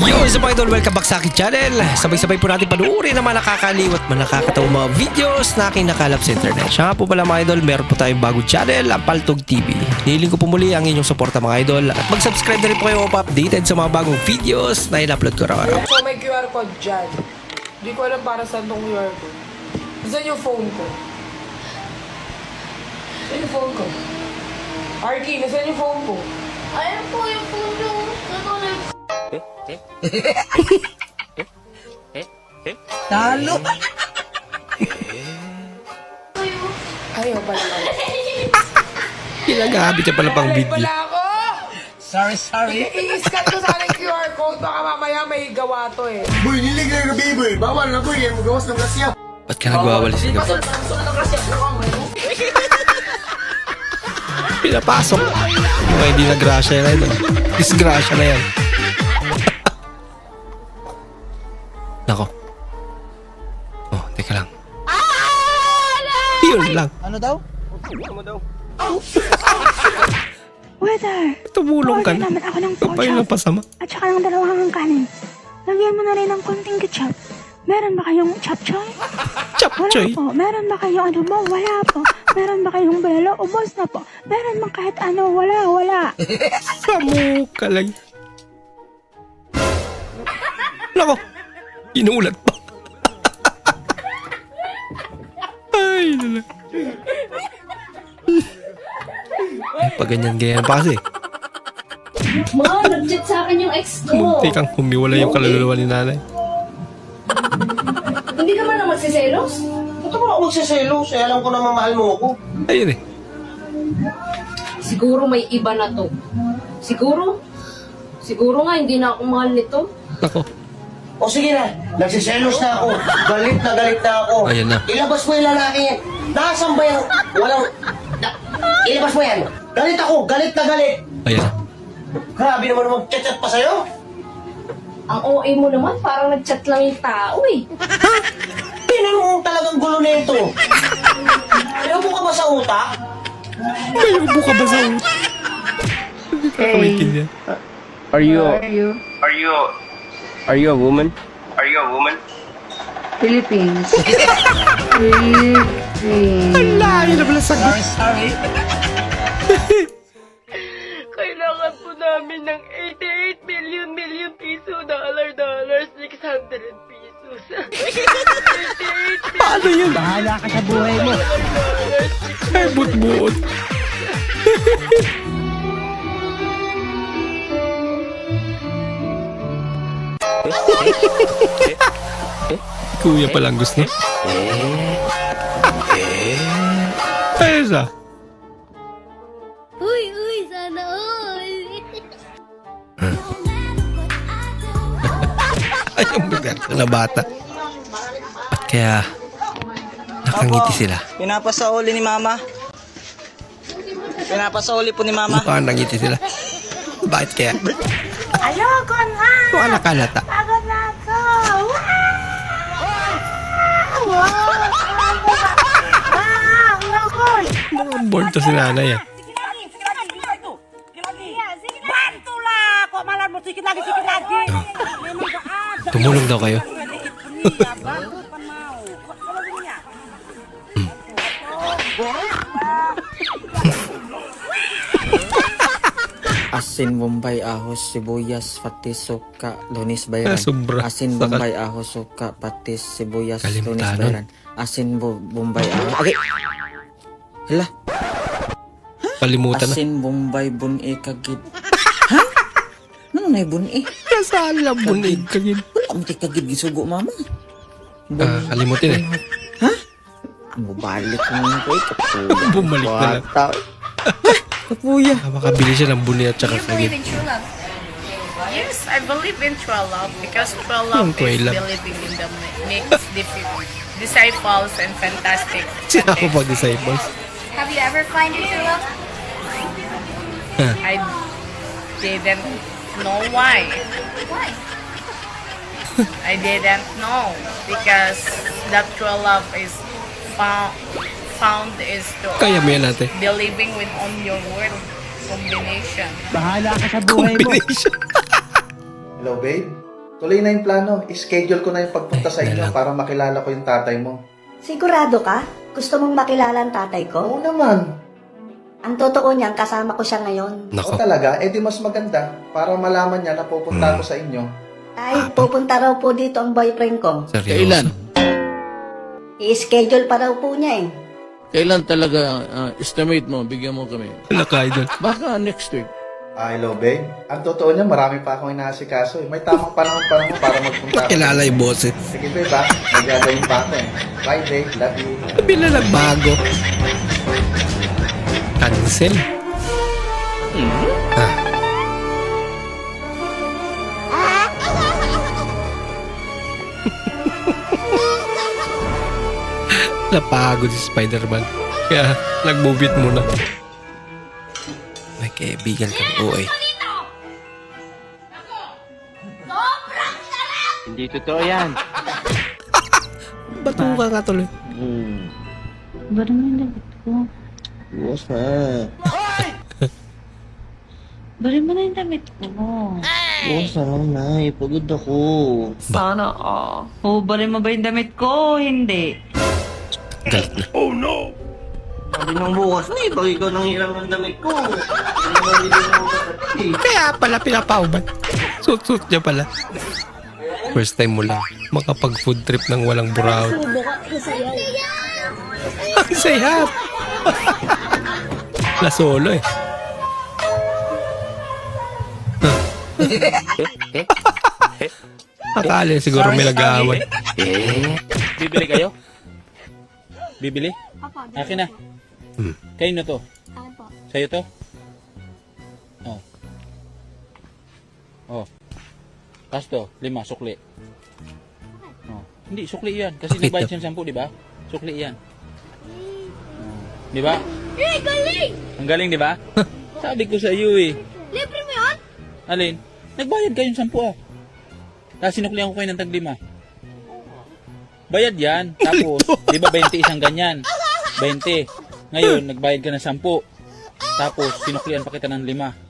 Yo, sa mga idol, welcome back sa aking channel. Sabay-sabay po natin panuorin ang mga nakakaliw at mga nakakatawang mga videos na aking nakalap sa internet. Siya nga po pala mga idol, meron po tayong bagong channel, ang Paltog TV. Nihiling ko po muli ang inyong suporta mga idol at mag-subscribe na rin po kayo updated sa mga bagong videos na in-upload ko araw-araw. So may QR code dyan. Hindi ko alam para saan tong QR code. Saan yung phone ko? Saan yung phone ko? Arky, nasaan yung phone ko? Ayan po yung phone yung natulog. Talo! Ayaw pala ako. Pinag-habit siya pala pang Ayaw video. pala ako! Sorry, sorry. I-scan ko sana yung QR code. Baka mamaya may gawa to eh. Boy, nilig na gabi, boy. Bawal na, boy. Yan, magawas ng grasya. Ba't ka nagwawalis ka? Pinapasok. Mga hindi na grasya na yun. Disgrasya na yan. Nako. Oh, teka lang. Yun lang. Ano daw? Weather, Tumulong ka order na. naman ako ng lang chop pasama. at saka ng dalawang kanin. Lagyan mo na rin ng konting ketchup. Meron ba kayong chop choy? Wala Chapchoy. po. Meron ba kayong ano mo? Wala po. Meron ba kayong belo? Ubos na po. Meron ba kahit ano? Wala, wala. Samu ka lang. Inuulat pa. Ay, lala. Pag ganyan-ganyan pa kasi. Ma, nag-chat sa akin yung ex ko. Munti kang humiwala yung kaluluwa ni nanay. Hindi ka man na magsiselos? Ba't ako ako magsiselos? Eh, alam ko na mamahal mo ako. Ayun eh. Siguro may iba na to. Siguro? Siguro nga hindi na ako mahal nito. Nako. O sige na, nagsiselos na ako. Galit na galit na ako. Ayan na. Ilabas mo yung lalaki yan. Nasaan ba yung walang... Na, ilabas mo yan. Galit ako, galit na galit. Ayan na. Grabe naman mag-chat-chat pa sa'yo. Ang OA mo naman, parang nag-chat lang yung tao eh. Pinanong talagang gulo na ito. Ayaw mo ka ba sa utak? May ubo ka ba sa ka maintindihan. Are you Are you? are you are you a woman? Are you a woman? Philippines. Philippines. Layo na pala sagot. Sorry, sorry. Kailangan po namin ng 88 million million piso, dollar, dollar, 600 pesos. 88 Paano yun? Bahala ka sa buhay mo. Ay, but-but. Kuya palang gusto. Ayun siya. Uy, uy, sana all. Ay, yung bigat na bata. At kaya, nakangiti sila. Pinapasauli ni Mama. Pinapasauli po ni Mama. Mukhang nangiti sila. Bakit kaya? Ayoko na! Mukha nakalata. Pagod bored to si nanay ah. Tumulong daw kayo. Asin Bombay ahos sibuyas patis suka lunis bayaran. sobra. Asin. Bombay ahos suka patis sibuyas Kalimutan lunis nun. bayaran. Asin Bo- Bombay ahos. Agay. Hala, Kalimutan na. asin Bombay bun-e kagid. ha? Ano na bun-e? Nasaan lang bunig kagin? Wala mo kagid gisugo mama. Ah, kalimutin eh. Ang balik mo ko. Bumalik na lang. Ah, makabili siya ng buni at saka You believe kagin. in true love? Yes, I believe in true love because true love is love. believing in the mixed disciples and fantastic. Sino ako pag disciples? Have you ever find your true love? I didn't know why. Why? I didn't know because that true love is found found is to Kaya mo yan natin. believing with on your word combination. Bahala ka sa buhay mo. Combination. Hello, babe? Tuloy na yung plano. I-schedule ko na yung pagpunta sa inyo para makilala ko yung tatay mo. Sigurado ka? Gusto mong makilala ang tatay ko? Oo naman. Ang totoo niyan, kasama ko siya ngayon. O Nako. talaga, eh di mas maganda para malaman niya na pupunta ako sa inyo. Ay, pupunta raw po dito ang boyfriend ko. Seryoso. I-schedule pa raw po niya eh. Kailan talaga ah, estimate mo? Bigyan mo kami. Wala ka, idol. Baka next week. Ay, hello, babe. Ang totoo niya, marami pa akong inaasikaso. Eh. May tamang panahon pa naman para magpunta ako. Kilala yung boses. Sige, babe, ha? Nagagawin pa ako eh. Bye, babe. Love you. Sabi na nagbago. Cancel. Ah. Napagod si Spider-Man. Kaya nag-move it muna. May kaibigan. Oo eh. Hindi totoo yan. Batuka nga tuloy. Bari mo yung ko. Bukas na. Bari mo na yung damit ko. Bukas na lang, Nay. Pagod ako. Sana ah. Oh, bari mo ba yung damit ko? Hindi. Galit na. Sabi ng bukas na eh. Nang ng damit ko. Hindi mo bili ng damit eh. Kaya pala pinapauban. Suit-suit niya pala. First time mo lang makapag food trip ng walang buraw. Ang saya. La solo eh. Akala siguro may nag-aaway. Bibili kayo? Bibili? Akin na. Hmm. Kayo na to? Sa'yo to? Oh. Oh. Tapos to, lima, sukli. Oh. Hindi, sukli yan. Kasi Bakit nagbayad to? siya ng sampu, di ba? Sukli yan. Di ba? Eh, galing! Ang galing, di ba? Sabi ko sa iyo eh. Libre mo yun? Alin? Nagbayad kayong sampu ah. Tapos sinuklihan ko kayo ng taglima. Bayad yan. Tapos, di ba 20 isang ganyan? 20. Ngayon, nagbayad ka ng sampu. Tapos, sinuklihan pa kita ng lima.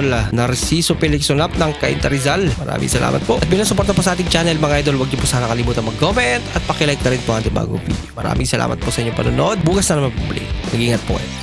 ah, Narciso Pelixonap ng Cainta Rizal. Maraming salamat po. At bilang suporta po sa ating channel mga idol, huwag niyo po sana kalimutan mag-comment at pakilike na rin po ang ating bagong video. Maraming salamat po sa inyong panonood. Bukas na naman po muli. Mag-ingat po kayo.